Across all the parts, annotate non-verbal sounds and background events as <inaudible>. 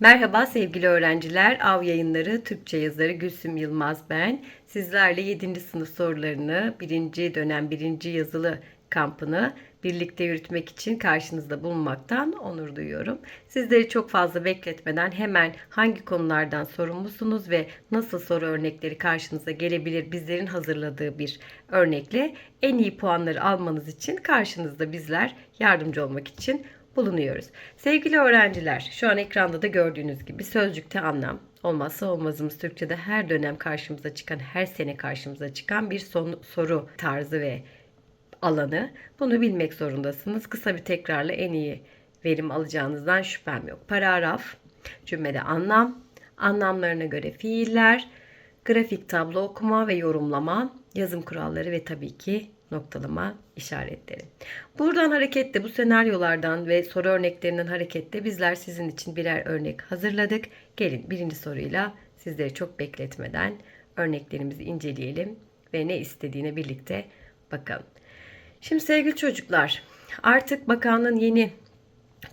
Merhaba sevgili öğrenciler. Av yayınları Türkçe yazarı Gülsüm Yılmaz ben. Sizlerle 7. sınıf sorularını 1. dönem 1. yazılı kampını birlikte yürütmek için karşınızda bulunmaktan onur duyuyorum. Sizleri çok fazla bekletmeden hemen hangi konulardan sorumlusunuz ve nasıl soru örnekleri karşınıza gelebilir bizlerin hazırladığı bir örnekle en iyi puanları almanız için karşınızda bizler yardımcı olmak için bulunuyoruz. Sevgili öğrenciler, şu an ekranda da gördüğünüz gibi sözcükte anlam olmazsa olmazımız Türkçe'de her dönem karşımıza çıkan, her sene karşımıza çıkan bir son, soru tarzı ve alanı. Bunu bilmek zorundasınız. Kısa bir tekrarla en iyi verim alacağınızdan şüphem yok. Paragraf, cümlede anlam, anlamlarına göre fiiller, grafik tablo okuma ve yorumlama, yazım kuralları ve tabii ki noktalama işaretleri. Buradan hareketle bu senaryolardan ve soru örneklerinden hareketle bizler sizin için birer örnek hazırladık. Gelin birinci soruyla sizleri çok bekletmeden örneklerimizi inceleyelim ve ne istediğine birlikte bakalım. Şimdi sevgili çocuklar artık bakanlığın yeni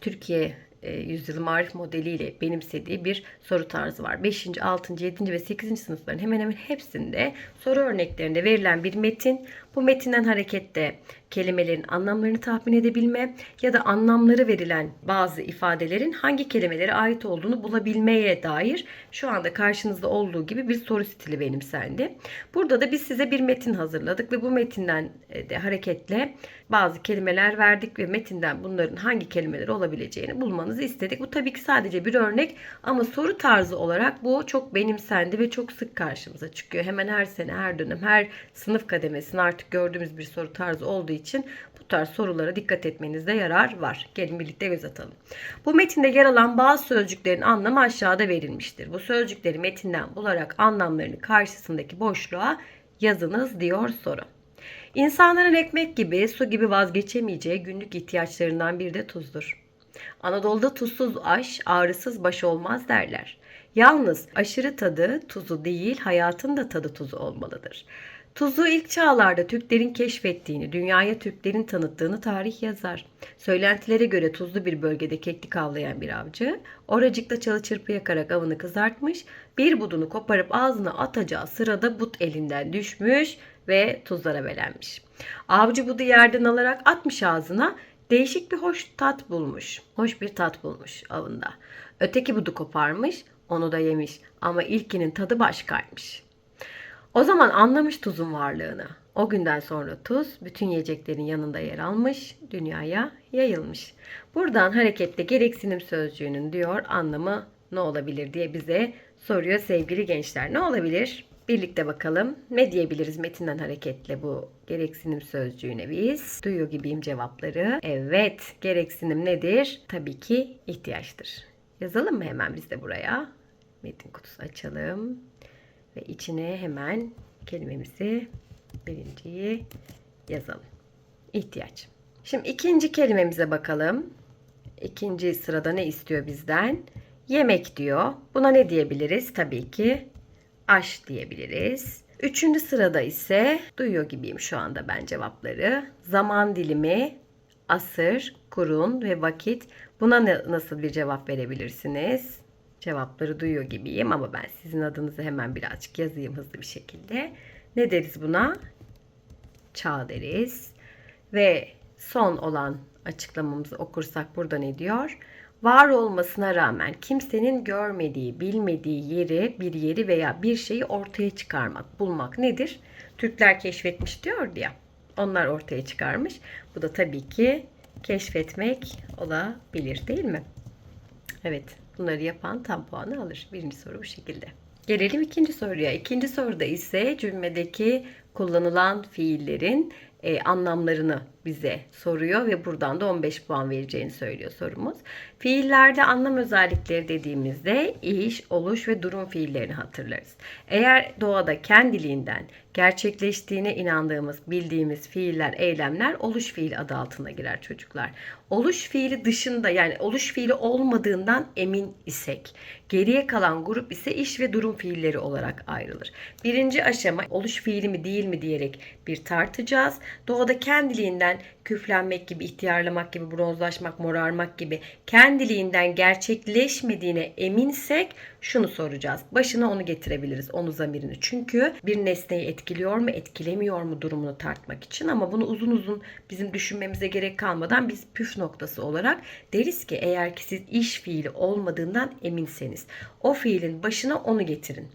Türkiye e, yüzyılı marif modeliyle benimsediği bir soru tarzı var. 5. 6. 7. ve 8. sınıfların hemen hemen hepsinde soru örneklerinde verilen bir metin. Bu metinden hareketle kelimelerin anlamlarını tahmin edebilme ya da anlamları verilen bazı ifadelerin hangi kelimelere ait olduğunu bulabilmeye dair şu anda karşınızda olduğu gibi bir soru stili benimsendi. Burada da biz size bir metin hazırladık ve bu metinden e, de hareketle bazı kelimeler verdik ve metinden bunların hangi kelimeler olabileceğini bulmanızı istedik. Bu tabii ki sadece bir örnek ama soru tarzı olarak bu çok benimsendi ve çok sık karşımıza çıkıyor. Hemen her sene, her dönem, her sınıf kademesinde artık gördüğümüz bir soru tarzı olduğu için bu tarz sorulara dikkat etmenizde yarar var. Gelin birlikte göz atalım. Bu metinde yer alan bazı sözcüklerin anlamı aşağıda verilmiştir. Bu sözcükleri metinden bularak anlamlarını karşısındaki boşluğa yazınız diyor soru. İnsanların ekmek gibi, su gibi vazgeçemeyeceği günlük ihtiyaçlarından biri de tuzdur. Anadolu'da tuzsuz aş, ağrısız baş olmaz derler. Yalnız aşırı tadı tuzu değil, hayatın da tadı tuzu olmalıdır. Tuzu ilk çağlarda Türklerin keşfettiğini, dünyaya Türklerin tanıttığını tarih yazar. Söylentilere göre tuzlu bir bölgede keklik avlayan bir avcı, oracıkta çalı çırpı yakarak avını kızartmış, bir budunu koparıp ağzına atacağı sırada but elinden düşmüş ve tuzlara belenmiş. Avcı budu yerden alarak atmış ağzına, değişik bir hoş tat bulmuş. Hoş bir tat bulmuş avında. Öteki budu koparmış, onu da yemiş ama ilkinin tadı başkaymış. O zaman anlamış tuzun varlığını. O günden sonra tuz bütün yiyeceklerin yanında yer almış, dünyaya yayılmış. Buradan hareketle gereksinim sözcüğünün diyor anlamı ne olabilir diye bize soruyor sevgili gençler. Ne olabilir? Birlikte bakalım. Ne diyebiliriz metinden hareketle bu gereksinim sözcüğüne biz? Duyuyor gibiyim cevapları. Evet, gereksinim nedir? Tabii ki ihtiyaçtır. Yazalım mı hemen biz de buraya? Metin kutusu açalım. Ve içine hemen kelimemizi birinciyi yazalım. İhtiyaç. Şimdi ikinci kelimemize bakalım. İkinci sırada ne istiyor bizden? Yemek diyor. Buna ne diyebiliriz? Tabii ki aş diyebiliriz. Üçüncü sırada ise duyuyor gibiyim şu anda ben cevapları. Zaman dilimi, asır, kurun ve vakit. Buna nasıl bir cevap verebilirsiniz? Cevapları duyuyor gibiyim ama ben sizin adınızı hemen birazcık yazayım hızlı bir şekilde. Ne deriz buna? Çağ deriz. Ve son olan açıklamamızı okursak burada ne diyor? Var olmasına rağmen kimsenin görmediği, bilmediği yeri, bir yeri veya bir şeyi ortaya çıkarmak, bulmak nedir? Türkler keşfetmiş diyor ya. Onlar ortaya çıkarmış. Bu da tabii ki keşfetmek olabilir değil mi? Evet, bunları yapan tam puanı alır. Birinci soru bu şekilde. Gelelim ikinci soruya. İkinci soruda ise cümledeki kullanılan fiillerin e, anlamlarını bize soruyor ve buradan da 15 puan vereceğini söylüyor sorumuz. Fiillerde anlam özellikleri dediğimizde iş, oluş ve durum fiillerini hatırlarız. Eğer doğada kendiliğinden gerçekleştiğine inandığımız, bildiğimiz fiiller, eylemler oluş fiili adı altına girer çocuklar. Oluş fiili dışında yani oluş fiili olmadığından emin isek, geriye kalan grup ise iş ve durum fiilleri olarak ayrılır. Birinci aşama oluş fiili mi değil mi diyerek bir tartacağız. Doğada kendiliğinden küflenmek gibi, ihtiyarlamak gibi, bronzlaşmak, morarmak gibi kendiliğinden gerçekleşmediğine eminsek şunu soracağız. Başına onu getirebiliriz, onu zamirini. Çünkü bir nesneyi etkiliyor mu, etkilemiyor mu durumunu tartmak için ama bunu uzun uzun bizim düşünmemize gerek kalmadan biz püf noktası olarak deriz ki eğer ki siz iş fiili olmadığından eminseniz o fiilin başına onu getirin.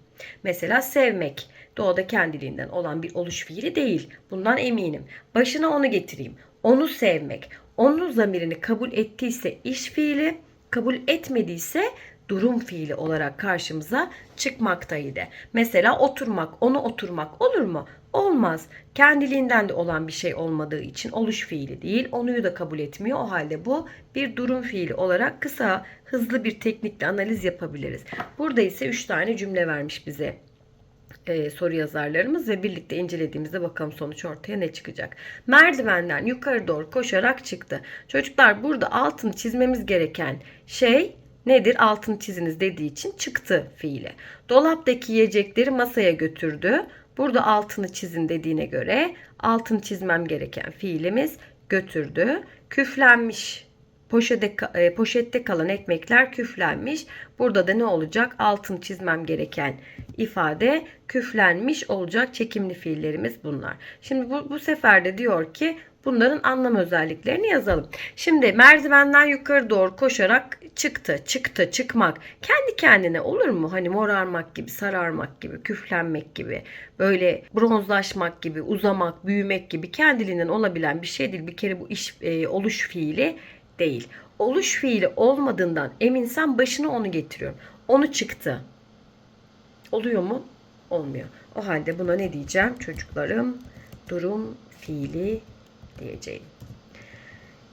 Mesela sevmek doğada kendiliğinden olan bir oluş fiili değil. Bundan eminim. Başına onu getireyim. Onu sevmek. Onun zamirini kabul ettiyse iş fiili, kabul etmediyse durum fiili olarak karşımıza çıkmaktaydı. Mesela oturmak, onu oturmak olur mu? Olmaz. Kendiliğinden de olan bir şey olmadığı için oluş fiili değil. Onuyu da kabul etmiyor. O halde bu bir durum fiili olarak kısa, hızlı bir teknikle analiz yapabiliriz. Burada ise 3 tane cümle vermiş bize e, soru yazarlarımız ve birlikte incelediğimizde bakalım sonuç ortaya ne çıkacak. Merdivenden yukarı doğru koşarak çıktı. Çocuklar burada altını çizmemiz gereken şey nedir? Altını çiziniz dediği için çıktı fiili. Dolaptaki yiyecekleri masaya götürdü. Burada altını çizin dediğine göre altını çizmem gereken fiilimiz götürdü. Küflenmiş poşete, e, poşette kalan ekmekler küflenmiş. Burada da ne olacak? Altını çizmem gereken ifade küflenmiş olacak. Çekimli fiillerimiz bunlar. Şimdi bu, bu sefer de diyor ki bunların anlam özelliklerini yazalım. Şimdi merdivenden yukarı doğru koşarak çıktı, çıktı, çıkmak. Kendi kendine olur mu? Hani morarmak gibi, sararmak gibi, küflenmek gibi, böyle bronzlaşmak gibi, uzamak, büyümek gibi kendiliğinden olabilen bir şey değil. Bir kere bu iş e, oluş fiili değil. Oluş fiili olmadığından eminsem başına onu getiriyorum. Onu çıktı. Oluyor mu? Olmuyor. O halde buna ne diyeceğim çocuklarım? Durum fiili diyeceğim.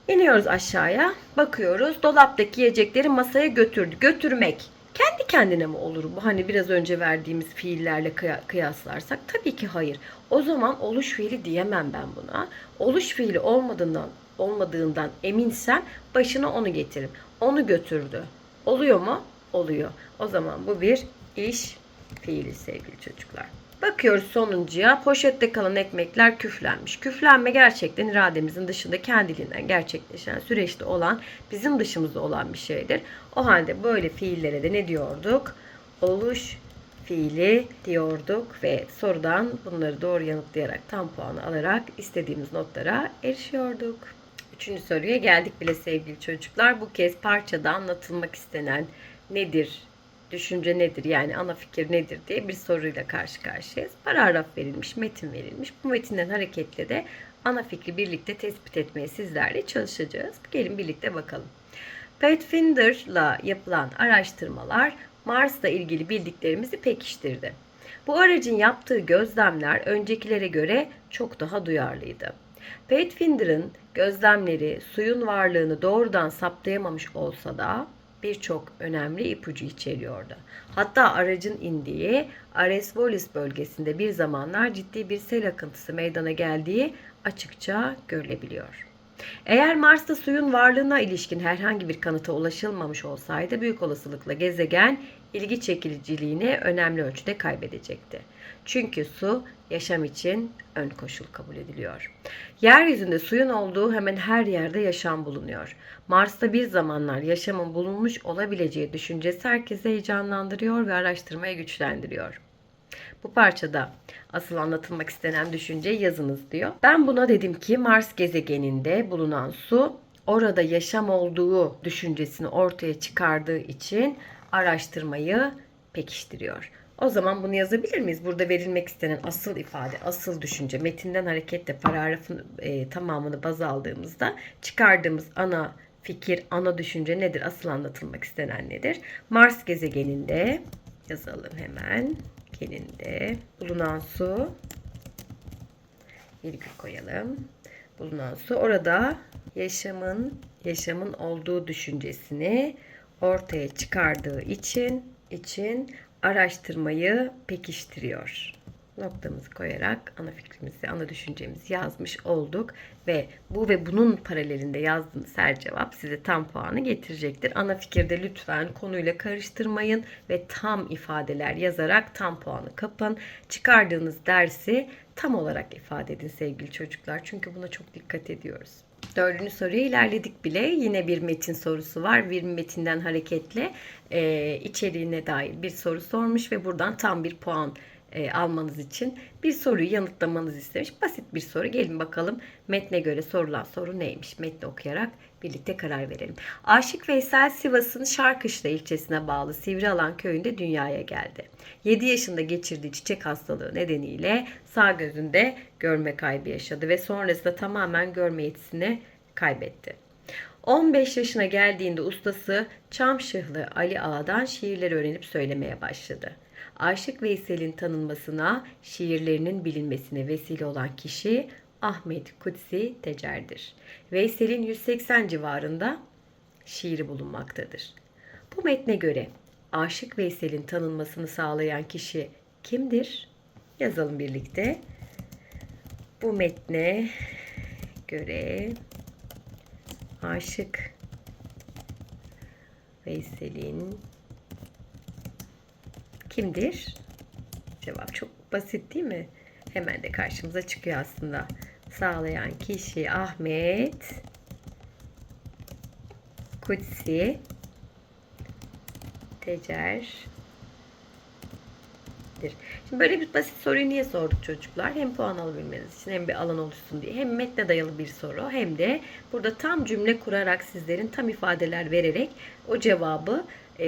İniyoruz aşağıya. Bakıyoruz. Dolaptaki yiyecekleri masaya götürdü. Götürmek. Kendi kendine mi olur bu? Hani biraz önce verdiğimiz fiillerle kıyaslarsak tabii ki hayır. O zaman oluş fiili diyemem ben buna. Oluş fiili olmadığından olmadığından eminsem başına onu getiririm. Onu götürdü. Oluyor mu? Oluyor. O zaman bu bir iş fiili sevgili çocuklar. Bakıyoruz sonuncuya. Poşette kalan ekmekler küflenmiş. Küflenme gerçekten irademizin dışında kendiliğinden gerçekleşen süreçte olan, bizim dışımızda olan bir şeydir. O halde böyle fiillere de ne diyorduk? Oluş fiili diyorduk ve sorudan bunları doğru yanıtlayarak tam puanı alarak istediğimiz notlara erişiyorduk. Üçüncü soruya geldik bile sevgili çocuklar. Bu kez parçada anlatılmak istenen nedir, düşünce nedir yani ana fikir nedir diye bir soruyla karşı karşıyayız. Paragraf verilmiş, metin verilmiş. Bu metinden hareketle de ana fikri birlikte tespit etmeye sizlerle çalışacağız. Gelin birlikte bakalım. Pathfinder'la yapılan araştırmalar Mars'la ilgili bildiklerimizi pekiştirdi. Bu aracın yaptığı gözlemler öncekilere göre çok daha duyarlıydı. Pathfinder'ın gözlemleri suyun varlığını doğrudan saptayamamış olsa da birçok önemli ipucu içeriyordu. Hatta aracın indiği Ares-Wallis bölgesinde bir zamanlar ciddi bir sel akıntısı meydana geldiği açıkça görülebiliyor. Eğer Mars'ta suyun varlığına ilişkin herhangi bir kanıta ulaşılmamış olsaydı büyük olasılıkla gezegen ilgi çekiciliğini önemli ölçüde kaybedecekti. Çünkü su yaşam için ön koşul kabul ediliyor. Yeryüzünde suyun olduğu hemen her yerde yaşam bulunuyor. Mars'ta bir zamanlar yaşamın bulunmuş olabileceği düşüncesi herkesi heyecanlandırıyor ve araştırmaya güçlendiriyor. Bu parçada asıl anlatılmak istenen düşünce yazınız diyor. Ben buna dedim ki Mars gezegeninde bulunan su orada yaşam olduğu düşüncesini ortaya çıkardığı için araştırmayı pekiştiriyor. O zaman bunu yazabilir miyiz? Burada verilmek istenen asıl ifade, asıl düşünce, metinden hareketle paragrafın e, tamamını baz aldığımızda çıkardığımız ana fikir, ana düşünce nedir? Asıl anlatılmak istenen nedir? Mars gezegeninde yazalım hemen. Geninde bulunan su virgül koyalım. Bulunan su orada yaşamın yaşamın olduğu düşüncesini ortaya çıkardığı için için araştırmayı pekiştiriyor. noktamızı koyarak ana fikrimizi, ana düşüncemizi yazmış olduk. Ve bu ve bunun paralelinde yazdığınız her cevap size tam puanı getirecektir. Ana fikirde lütfen konuyla karıştırmayın ve tam ifadeler yazarak tam puanı kapın. Çıkardığınız dersi tam olarak ifade edin sevgili çocuklar. Çünkü buna çok dikkat ediyoruz. Dördüncü soruya ilerledik bile. Yine bir metin sorusu var. Bir metinden hareketle e, içeriğine dair bir soru sormuş ve buradan tam bir puan e, almanız için bir soruyu yanıtlamanızı istemiş. Basit bir soru. Gelin bakalım metne göre sorulan soru neymiş? Metni okuyarak birlikte karar verelim. Aşık Veysel Sivas'ın Şarkışla ilçesine bağlı Sivrialan köyünde dünyaya geldi. 7 yaşında geçirdiği çiçek hastalığı nedeniyle sağ gözünde görme kaybı yaşadı ve sonrasında tamamen görme yetisini kaybetti. 15 yaşına geldiğinde ustası Çamşıhlı Ali Ağa'dan şiirler öğrenip söylemeye başladı. Aşık Veysel'in tanınmasına, şiirlerinin bilinmesine vesile olan kişi Ahmet Kutsi Tecer'dir. Veysel'in 180 civarında şiiri bulunmaktadır. Bu metne göre Aşık Veysel'in tanınmasını sağlayan kişi kimdir? Yazalım birlikte. Bu metne göre Aşık Veysel'in kimdir? Cevap çok basit değil mi? Hemen de karşımıza çıkıyor aslında. Sağlayan kişi Ahmet Kutsi Tecer Şimdi böyle bir basit soruyu niye sorduk çocuklar? Hem puan alabilmeniz için hem bir alan oluşsun diye. Hem metne dayalı bir soru hem de burada tam cümle kurarak sizlerin tam ifadeler vererek o cevabı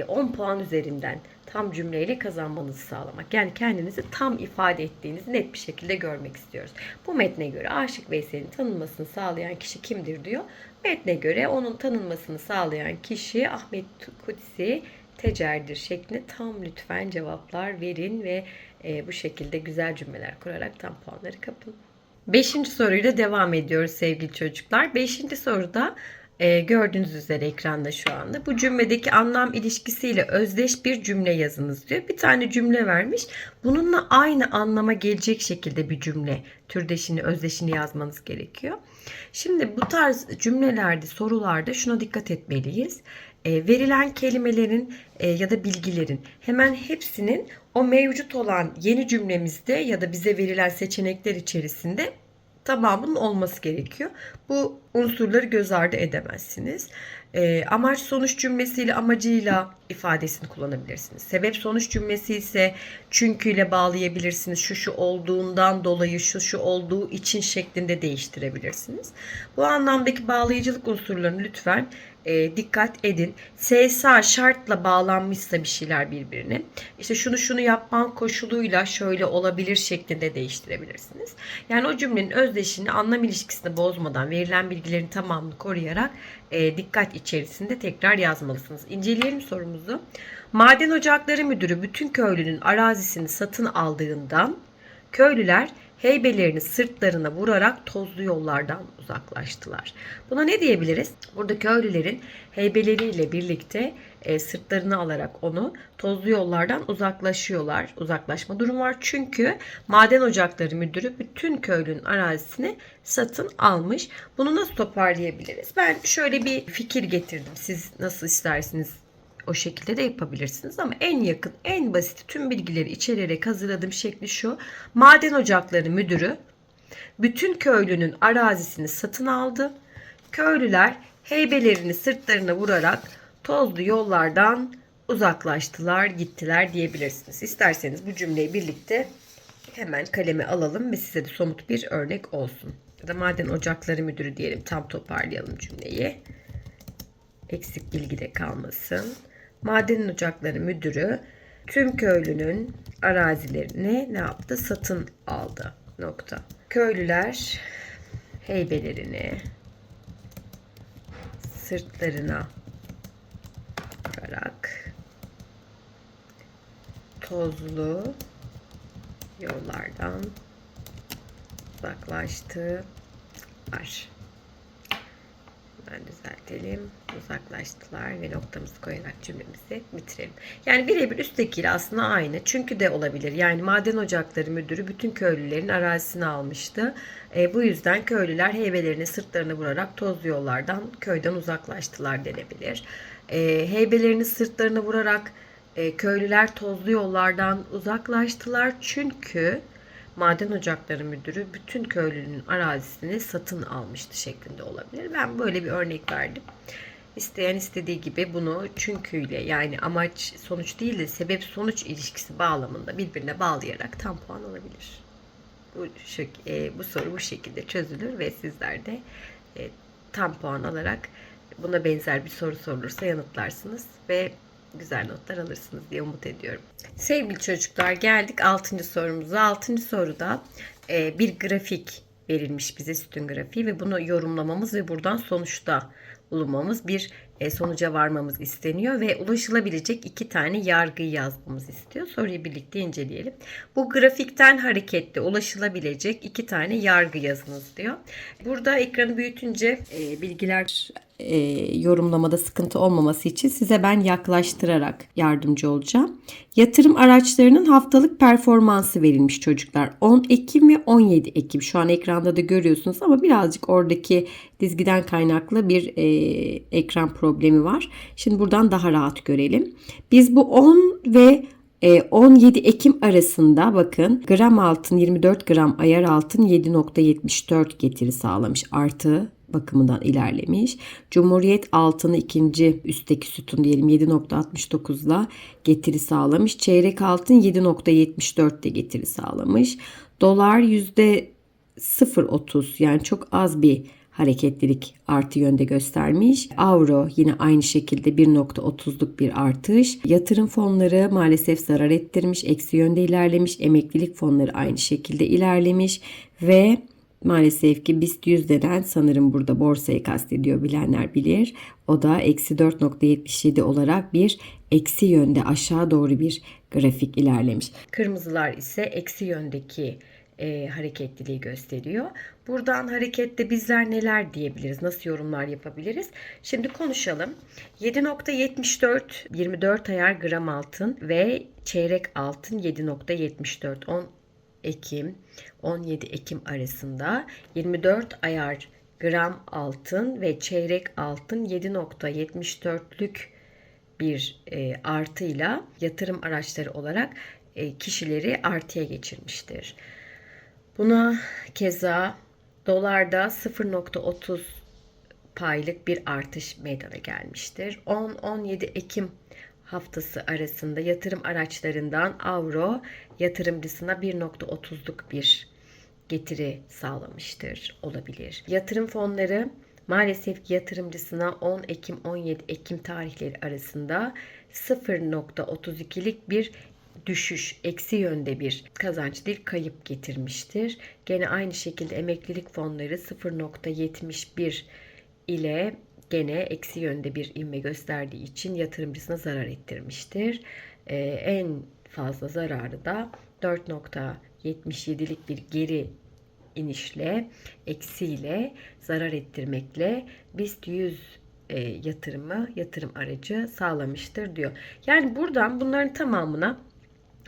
10 puan üzerinden tam cümleyle kazanmanızı sağlamak. Yani kendinizi tam ifade ettiğinizi net bir şekilde görmek istiyoruz. Bu metne göre Aşık Veysel'in tanınmasını sağlayan kişi kimdir diyor. Metne göre onun tanınmasını sağlayan kişi Ahmet Kutsi Tecer'dir şeklinde tam lütfen cevaplar verin ve e, bu şekilde güzel cümleler kurarak tam puanları kapın. Beşinci soruyla devam ediyoruz sevgili çocuklar. Beşinci soruda e, gördüğünüz üzere ekranda şu anda. Bu cümledeki anlam ilişkisiyle özdeş bir cümle yazınız diyor. Bir tane cümle vermiş. Bununla aynı anlama gelecek şekilde bir cümle türdeşini, özdeşini yazmanız gerekiyor. Şimdi bu tarz cümlelerde, sorularda şuna dikkat etmeliyiz. E, verilen kelimelerin e, ya da bilgilerin hemen hepsinin o mevcut olan yeni cümlemizde ya da bize verilen seçenekler içerisinde tamamının olması gerekiyor. Bu unsurları göz ardı edemezsiniz. E, amaç sonuç cümlesiyle amacıyla ifadesini kullanabilirsiniz. Sebep sonuç cümlesi ise çünküyle bağlayabilirsiniz. Şu şu olduğundan dolayı şu şu olduğu için şeklinde değiştirebilirsiniz. Bu anlamdaki bağlayıcılık unsurlarını lütfen e, dikkat edin. SSA şartla bağlanmışsa bir şeyler birbirine. İşte şunu şunu yapman koşuluyla şöyle olabilir şeklinde değiştirebilirsiniz. Yani o cümlenin özdeşini anlam ilişkisini bozmadan verilen bilgilerin tamamını koruyarak e, dikkat içerisinde tekrar yazmalısınız. İnceleyelim sorumuzu. Maden Ocakları Müdürü bütün köylünün arazisini satın aldığından köylüler heybelerini sırtlarına vurarak tozlu yollardan uzaklaştılar. Buna ne diyebiliriz? Burada köylülerin heybeleriyle birlikte e, sırtlarını alarak onu tozlu yollardan uzaklaşıyorlar. Uzaklaşma durum var. Çünkü maden ocakları müdürü bütün köylünün arazisini satın almış. Bunu nasıl toparlayabiliriz? Ben şöyle bir fikir getirdim. Siz nasıl istersiniz o şekilde de yapabilirsiniz ama en yakın, en basit tüm bilgileri içererek hazırladığım şekli şu. Maden ocakları müdürü bütün köylünün arazisini satın aldı. Köylüler heybelerini sırtlarına vurarak tozlu yollardan uzaklaştılar, gittiler diyebilirsiniz. İsterseniz bu cümleyi birlikte hemen kaleme alalım ve size de somut bir örnek olsun. Ya da maden ocakları müdürü diyelim tam toparlayalım cümleyi. Eksik bilgi de kalmasın. Maden ocakları müdürü tüm köylünün arazilerini ne yaptı? Satın aldı. Nokta. Köylüler heybelerini sırtlarına vurarak tozlu yollardan uzaklaştılar. Hemen düzeltelim. Uzaklaştılar ve noktamızı koyarak cümlemizi bitirelim. Yani birebir üsttekiyle aslında aynı. Çünkü de olabilir. Yani maden ocakları müdürü bütün köylülerin arazisini almıştı. E, bu yüzden köylüler heybelerini sırtlarına vurarak tozlu yollardan köyden uzaklaştılar denebilir. E, heybelerini sırtlarına vurarak e, köylüler tozlu yollardan uzaklaştılar çünkü maden ocakları müdürü bütün köylünün arazisini satın almıştı şeklinde olabilir. Ben böyle bir örnek verdim. İsteyen istediği gibi bunu çünküyle yani amaç sonuç değil de sebep sonuç ilişkisi bağlamında birbirine bağlayarak tam puan alabilir. Bu, e, bu soru bu şekilde çözülür ve sizler de e, tam puan alarak buna benzer bir soru sorulursa yanıtlarsınız ve güzel notlar alırsınız diye umut ediyorum. Sevgili çocuklar geldik 6. sorumuza. 6. soruda e, bir grafik verilmiş bize sütun grafiği ve bunu yorumlamamız ve buradan sonuçta bulunmamız bir e, sonuca varmamız isteniyor ve ulaşılabilecek iki tane yargıyı yazmamız istiyor. Soruyu birlikte inceleyelim. Bu grafikten hareketle ulaşılabilecek iki tane yargı yazınız diyor. Burada ekranı büyütünce e, bilgiler e, yorumlamada sıkıntı olmaması için size ben yaklaştırarak yardımcı olacağım. Yatırım araçlarının haftalık performansı verilmiş çocuklar. 10 Ekim ve 17 Ekim şu an ekranda da görüyorsunuz ama birazcık oradaki dizgiden kaynaklı bir e, ekran problemi var. Şimdi buradan daha rahat görelim. Biz bu 10 ve 17 Ekim arasında bakın gram altın 24 gram ayar altın 7.74 getiri sağlamış artı bakımından ilerlemiş. Cumhuriyet altını ikinci üstteki sütun diyelim 7.69 ile getiri sağlamış. Çeyrek altın 7.74 de getiri sağlamış. Dolar yüzde 0.30 yani çok az bir hareketlilik artı yönde göstermiş. Avro yine aynı şekilde 1.30'luk bir artış. Yatırım fonları maalesef zarar ettirmiş, eksi yönde ilerlemiş. Emeklilik fonları aynı şekilde ilerlemiş ve Maalesef ki BIST 100 denen sanırım burada borsayı kastediyor bilenler bilir. O da eksi 4.77 olarak bir eksi yönde aşağı doğru bir grafik ilerlemiş. Kırmızılar ise eksi yöndeki e, hareketliliği gösteriyor. Buradan harekette bizler neler diyebiliriz? Nasıl yorumlar yapabiliriz? Şimdi konuşalım. 7.74 24 ayar gram altın ve çeyrek altın 7.74 10 Ekim 17 Ekim arasında 24 ayar gram altın ve çeyrek altın 7.74'lük bir e, artıyla yatırım araçları olarak e, kişileri artıya geçirmiştir. Buna keza dolarda 0.30 paylık bir artış meydana gelmiştir. 10-17 Ekim haftası arasında yatırım araçlarından avro yatırımcısına 1.30'luk bir getiri sağlamıştır olabilir. Yatırım fonları maalesef yatırımcısına 10 Ekim 17 Ekim tarihleri arasında 0.32'lik bir düşüş, eksi yönde bir kazanç değil kayıp getirmiştir. Gene aynı şekilde emeklilik fonları 0.71 ile gene eksi yönde bir inme gösterdiği için yatırımcısına zarar ettirmiştir. Ee, en fazla zararı da 4.77'lik bir geri inişle, eksiyle, zarar ettirmekle BIST 100 e, yatırımı, yatırım aracı sağlamıştır diyor. Yani buradan bunların tamamına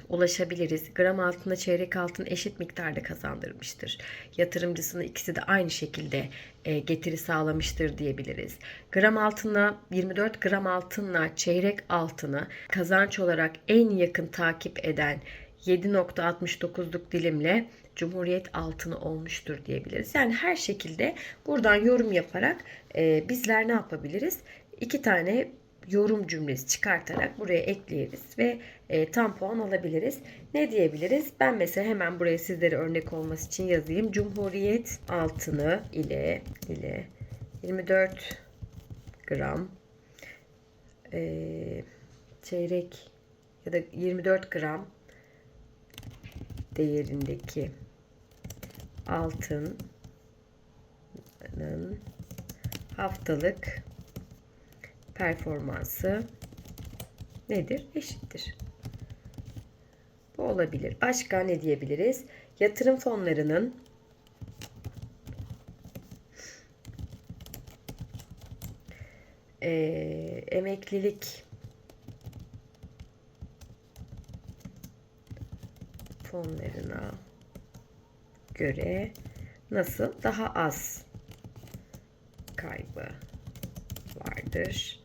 ulaşabiliriz. Gram altında çeyrek altın eşit miktarda kazandırmıştır. Yatırımcısına ikisi de aynı şekilde e, getiri sağlamıştır diyebiliriz. Gram altına 24 gram altınla çeyrek altını kazanç olarak en yakın takip eden 7.69'luk dilimle Cumhuriyet altını olmuştur diyebiliriz. Yani her şekilde buradan yorum yaparak e, bizler ne yapabiliriz? İki tane yorum cümlesi çıkartarak buraya ekleyeriz ve e, tam puan alabiliriz. Ne diyebiliriz? Ben mesela hemen buraya sizlere örnek olması için yazayım. Cumhuriyet altını ile ile 24 gram e, çeyrek ya da 24 gram değerindeki altının haftalık performansı nedir? Eşittir. Bu olabilir. Başka ne diyebiliriz? Yatırım fonlarının e, emeklilik fonlarına göre nasıl daha az kaybı vardır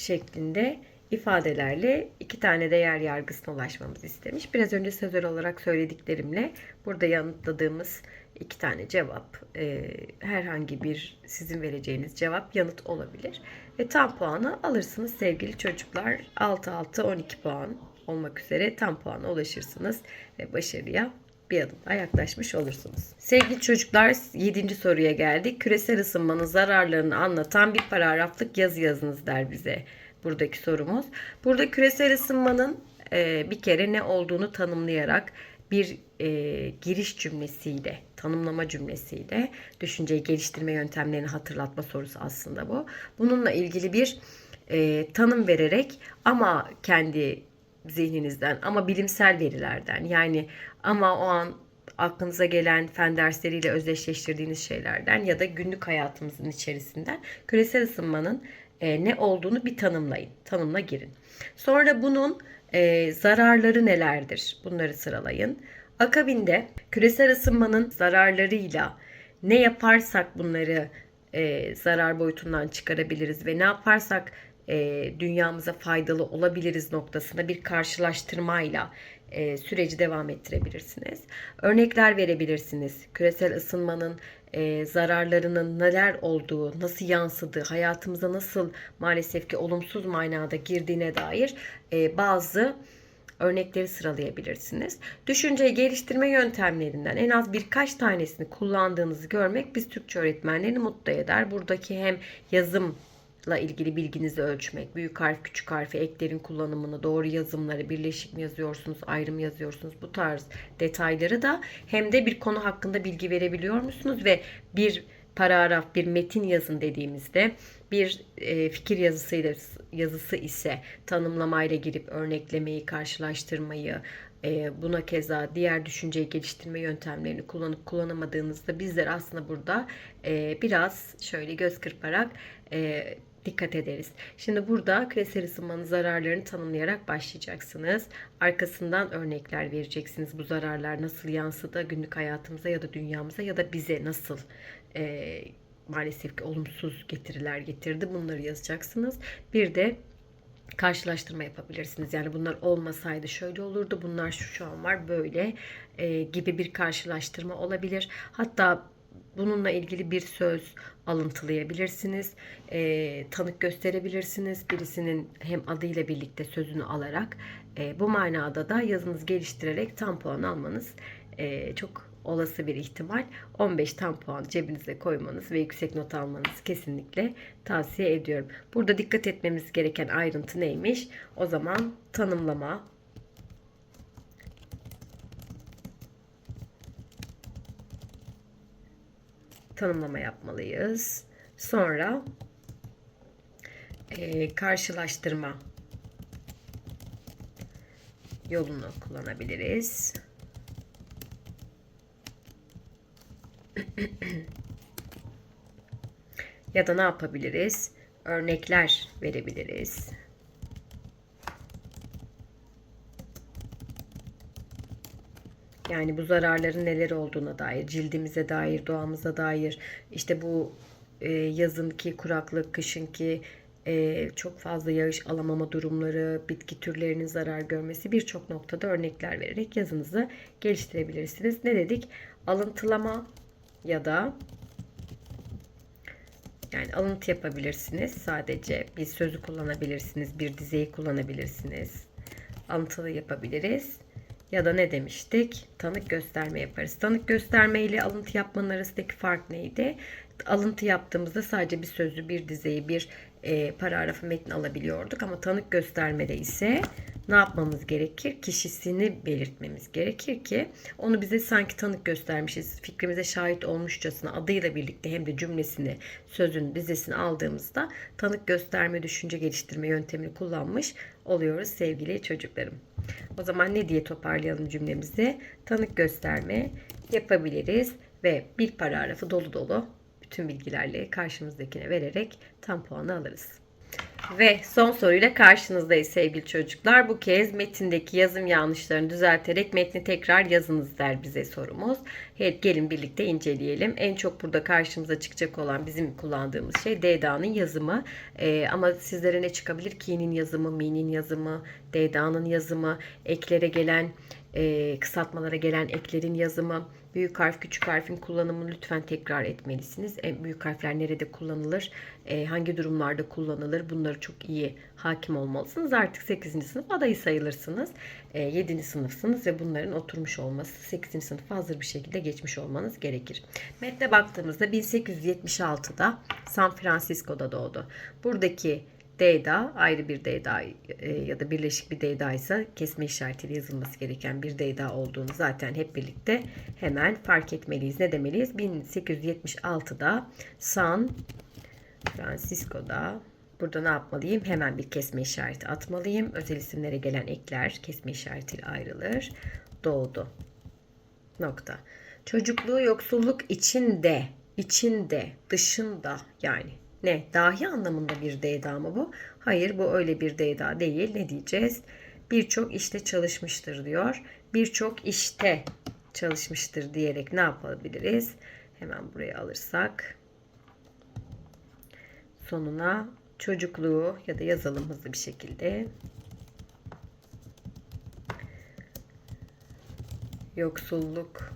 şeklinde ifadelerle iki tane değer yargısına ulaşmamızı istemiş. Biraz önce sözel olarak söylediklerimle burada yanıtladığımız iki tane cevap e, herhangi bir sizin vereceğiniz cevap yanıt olabilir. Ve tam puanı alırsınız sevgili çocuklar. 6-6-12 puan olmak üzere tam puana ulaşırsınız ve başarıya bir adım daha yaklaşmış olursunuz. Sevgili çocuklar 7. soruya geldik. Küresel ısınmanın zararlarını anlatan bir paragraflık yazı yazınız der bize buradaki sorumuz. Burada küresel ısınmanın e, bir kere ne olduğunu tanımlayarak bir e, giriş cümlesiyle, tanımlama cümlesiyle düşünceyi geliştirme yöntemlerini hatırlatma sorusu aslında bu. Bununla ilgili bir e, tanım vererek ama kendi zihninizden ama bilimsel verilerden yani ama o an aklınıza gelen fen dersleriyle özdeşleştirdiğiniz şeylerden ya da günlük hayatımızın içerisinden küresel ısınmanın e, ne olduğunu bir tanımlayın. Tanımla girin. Sonra bunun e, zararları nelerdir? Bunları sıralayın. Akabinde küresel ısınmanın zararlarıyla ne yaparsak bunları e, zarar boyutundan çıkarabiliriz ve ne yaparsak e, dünyamıza faydalı olabiliriz noktasında bir karşılaştırmayla e, süreci devam ettirebilirsiniz. Örnekler verebilirsiniz. Küresel ısınmanın e, zararlarının neler olduğu, nasıl yansıdığı, hayatımıza nasıl maalesef ki olumsuz manada girdiğine dair e, bazı örnekleri sıralayabilirsiniz. Düşünceyi geliştirme yöntemlerinden en az birkaç tanesini kullandığınızı görmek biz Türkçe öğretmenlerini mutlu eder. Buradaki hem yazım ilgili bilginizi ölçmek, büyük harf, küçük harfi, eklerin kullanımını, doğru yazımları, birleşik mi yazıyorsunuz, ayrım yazıyorsunuz bu tarz detayları da hem de bir konu hakkında bilgi verebiliyor musunuz? Ve bir paragraf, bir metin yazın dediğimizde bir e, fikir yazısıyla yazısı ise tanımlamayla girip örneklemeyi, karşılaştırmayı, e, buna keza diğer düşünceyi geliştirme yöntemlerini kullanıp kullanamadığınızda bizler aslında burada e, biraz şöyle göz kırparak e, dikkat ederiz. Şimdi burada küresel ısınmanın zararlarını tanımlayarak başlayacaksınız. Arkasından örnekler vereceksiniz. Bu zararlar nasıl yansıdı günlük hayatımıza ya da dünyamıza ya da bize nasıl e, maalesef ki olumsuz getiriler getirdi. Bunları yazacaksınız. Bir de karşılaştırma yapabilirsiniz. Yani bunlar olmasaydı şöyle olurdu, bunlar şu şu an var böyle e, gibi bir karşılaştırma olabilir. Hatta bununla ilgili bir söz alıntılayabilirsiniz. E, tanık gösterebilirsiniz. Birisinin hem adıyla birlikte sözünü alarak. E, bu manada da yazınızı geliştirerek tam puan almanız e, çok olası bir ihtimal 15 tam puan cebinize koymanız ve yüksek not almanız kesinlikle tavsiye ediyorum. Burada dikkat etmemiz gereken ayrıntı neymiş? O zaman tanımlama, tanımlama yapmalıyız. Sonra e, karşılaştırma yolunu kullanabiliriz. <clears throat> ya da ne yapabiliriz? Örnekler verebiliriz. Yani bu zararların neler olduğuna dair, cildimize dair, doğamıza dair, işte bu e, yazınki kuraklık, kışınki e, çok fazla yağış alamama durumları, bitki türlerinin zarar görmesi birçok noktada örnekler vererek yazınızı geliştirebilirsiniz. Ne dedik? Alıntılama ya da yani alıntı yapabilirsiniz. Sadece bir sözü kullanabilirsiniz, bir dizeyi kullanabilirsiniz. Alıntılı yapabiliriz. Ya da ne demiştik? Tanık gösterme yaparız. Tanık gösterme ile alıntı yapmanın arasındaki fark neydi? Alıntı yaptığımızda sadece bir sözü, bir dizeyi, bir e, paragrafı metni alabiliyorduk. Ama tanık göstermede ise ne yapmamız gerekir? Kişisini belirtmemiz gerekir ki onu bize sanki tanık göstermişiz, fikrimize şahit olmuşçasına adıyla birlikte hem de cümlesini, sözün, dizesini aldığımızda tanık gösterme, düşünce geliştirme yöntemini kullanmış oluyoruz sevgili çocuklarım. O zaman ne diye toparlayalım cümlemizi? Tanık gösterme yapabiliriz ve bir paragrafı dolu dolu bütün bilgilerle karşımızdakine vererek tam puanı alırız. Ve son soruyla karşınızdayız sevgili çocuklar. Bu kez metindeki yazım yanlışlarını düzelterek metni tekrar yazınız der bize sorumuz. Evet gelin birlikte inceleyelim. En çok burada karşımıza çıkacak olan bizim kullandığımız şey D'da'nın yazımı. Ee, ama sizlere ne çıkabilir? Ki'nin yazımı, mi'nin yazımı, D'da'nın yazımı, eklere gelen e, kısaltmalara gelen eklerin yazımı, büyük harf küçük harfin kullanımını lütfen tekrar etmelisiniz. En büyük harfler nerede kullanılır, e, hangi durumlarda kullanılır bunları çok iyi hakim olmalısınız. Artık 8. sınıf adayı sayılırsınız. E, 7. sınıfsınız ve bunların oturmuş olması 8. sınıfa hazır bir şekilde geçmiş olmanız gerekir. Metne baktığımızda 1876'da San Francisco'da doğdu. Buradaki D'da ayrı bir D'da e, ya da birleşik bir D'da ise kesme işaretiyle yazılması gereken bir D'da olduğunu zaten hep birlikte hemen fark etmeliyiz. Ne demeliyiz? 1876'da San Francisco'da burada ne yapmalıyım? Hemen bir kesme işareti atmalıyım. Özel isimlere gelen ekler kesme işaretiyle ayrılır. Doğdu. Nokta. Çocukluğu yoksulluk içinde, içinde, dışında yani ne? Dahi anlamında bir D'da mı bu? Hayır bu öyle bir D'da değil. Ne diyeceğiz? Birçok işte çalışmıştır diyor. Birçok işte çalışmıştır diyerek ne yapabiliriz? Hemen buraya alırsak sonuna çocukluğu ya da yazalım hızlı bir şekilde. Yoksulluk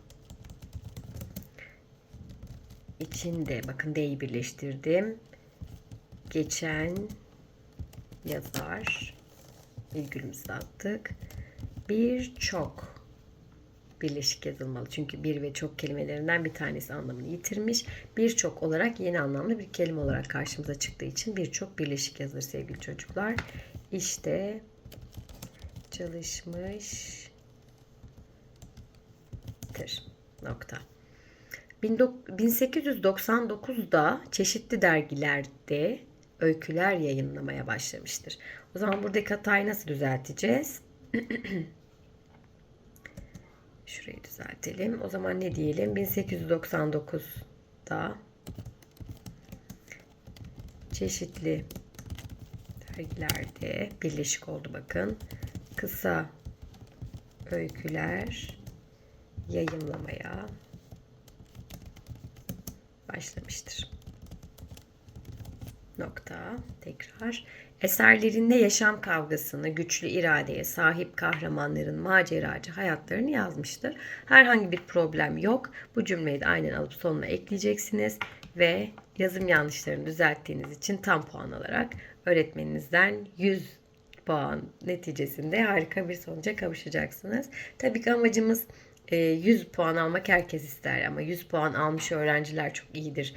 içinde bakın D'yi birleştirdim. Geçen yazar virgülümüzü attık. Birçok birleşik yazılmalı. Çünkü bir ve çok kelimelerinden bir tanesi anlamını yitirmiş. Birçok olarak yeni anlamlı bir kelime olarak karşımıza çıktığı için birçok birleşik yazılır sevgili çocuklar. İşte çalışmıştır. Nokta. 1899'da çeşitli dergilerde öyküler yayınlamaya başlamıştır. O zaman buradaki hatayı nasıl düzelteceğiz? <clears throat> Şurayı düzeltelim. O zaman ne diyelim? 1899'da çeşitli dergilerde birleşik oldu bakın. Kısa öyküler yayınlamaya başlamıştır. Nokta. Tekrar. Eserlerinde yaşam kavgasını, güçlü iradeye sahip kahramanların maceracı hayatlarını yazmıştır. Herhangi bir problem yok. Bu cümleyi de aynen alıp sonuna ekleyeceksiniz ve yazım yanlışlarını düzelttiğiniz için tam puan alarak öğretmeninizden 100 puan neticesinde harika bir sonuca kavuşacaksınız. Tabii ki amacımız 100 e, puan almak herkes ister ama 100 puan almış öğrenciler çok iyidir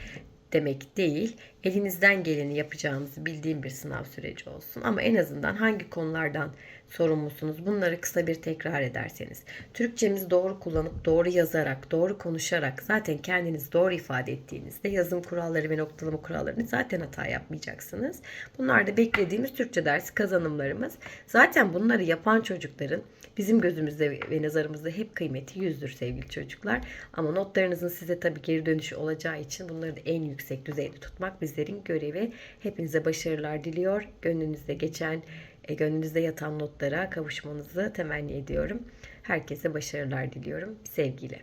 demek değil. Elinizden geleni yapacağınızı bildiğim bir sınav süreci olsun. Ama en azından hangi konulardan sorumlusunuz bunları kısa bir tekrar ederseniz. Türkçemizi doğru kullanıp doğru yazarak, doğru konuşarak zaten kendinizi doğru ifade ettiğinizde yazım kuralları ve noktalama kurallarını zaten hata yapmayacaksınız. Bunlar da beklediğimiz Türkçe dersi kazanımlarımız. Zaten bunları yapan çocukların bizim gözümüzde ve nazarımızda hep kıymeti yüzdür sevgili çocuklar. Ama notlarınızın size tabii geri dönüşü olacağı için bunları da en yüksek düzeyde tutmak bizlerin görevi. Hepinize başarılar diliyor. Gönlünüzde geçen, e, gönlünüzde yatan notlara kavuşmanızı temenni ediyorum. Herkese başarılar diliyorum. Sevgiyle.